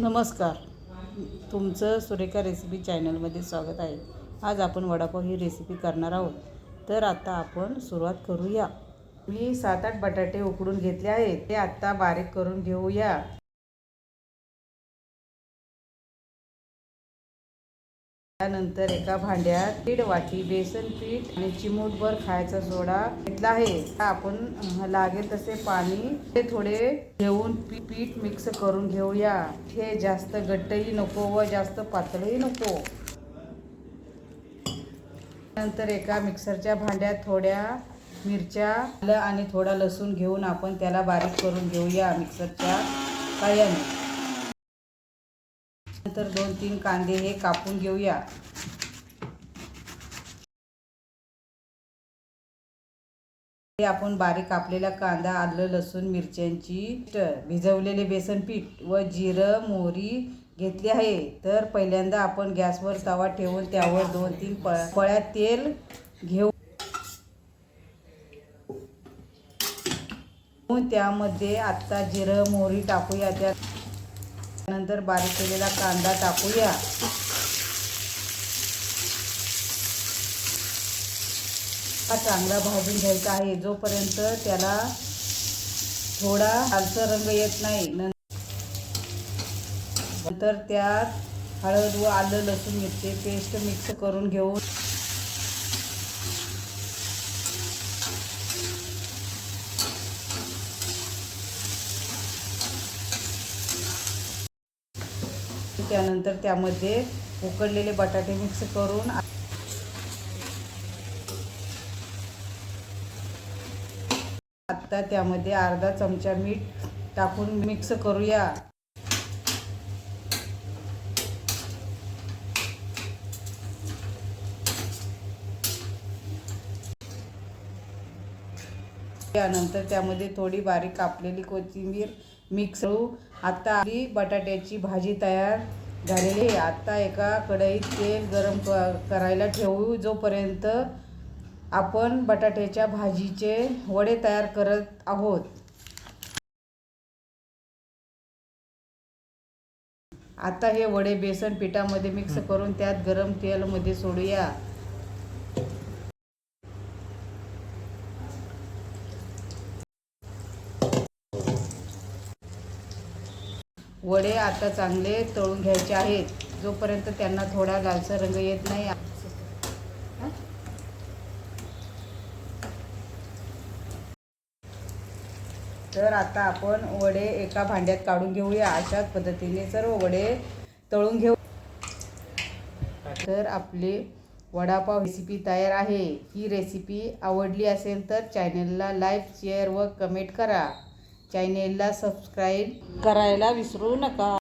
नमस्कार. तुमचं सुरेखा रेसिपी चॅनलमध्ये स्वागत आहे. आज आपण वडापाव ही रेसिपी करणार आहोत. तर आता आपण सुरुवात करूया. मी सात आठ बटाटे उकडून घेतले आहेत. ते आत्ता बारीक करून घेऊया. त्यानंतर एका भांड्यात दीड वाटी बेसन पीठ आणि चिमूटभर खायचा सोडा घेतला आहे. आपण लागेल तसे पाणी. ते थोडे घेऊन पी- पीठ मिक्स करून घेऊया. हे जास्त घट्टही नको व जास्त पातळही नको. नंतर एका मिक्सरच्या भांड्यात थोड्या मिरच्या आलं आणि थोडा लसूण घेऊन आपण त्याला बारीक करून घेऊया मिक्सरच्या कायम नंतर दोन तीन कांदे हे कापून घेऊया. हे आपण बारीक कापलेला कांदा आलं लसूण मिरच्यांची भिजवलेले बेसन पीठ व जिरं मोहरी घेतली आहे. तर पहिल्यांदा आपण गॅसवर तवा ठेवून त्यावर दोन तीन प पळ्या तेल घेऊ. त्यामध्ये आत्ता जिरं मोहरी टाकूया त्या नंतर बारीक केलेला कांदा टाकूया. हा चांगला भाजून घ्यायचा आहे. जोपर्यंत त्याला थोडा लालसर रंग येत नाही नंतर त्यात हळद व आलं लसूण मिरची पेस्ट मिक्स करून घेऊन त्यानंतर त्यामध्ये उकडलेले बटाटे मिक्स करून आता त्यामध्ये अर्धा चमचा मीठ टाकून मिक्स करूया. त्यानंतर त्यामध्ये थोडी बारीक कापलेली कोथिंबीर मिक्स करू. आता आपली बटाट्याची भाजी तयार झालेली आत्ता आता एका कढईत तेल गरम क- करायला ठेवू जोपर्यंत आपण बटाट्याच्या भाजीचे वडे तयार करत आहोत. आता हे वडे बेसन पिठामध्ये मिक्स करून त्यात गरम तेलमध्ये सोडूया. वडे आता चांगले तळून घ्यायचे आहेत. जोपर्यंत त्यांना थोडा लालसर रंग येत नाही तर आता आपण वडे एका भांड्यात काढून घेऊया. अशाच पद्धतीने सर्व वडे तळून घेऊ. तर आपली वडापाव रेसिपी तयार आहे. ही रेसिपी आवडली असेल तर चॅनलला लाईक शेअर व कमेंट करा. चॅनेलला सबस्क्राईब करायला विसरू नका.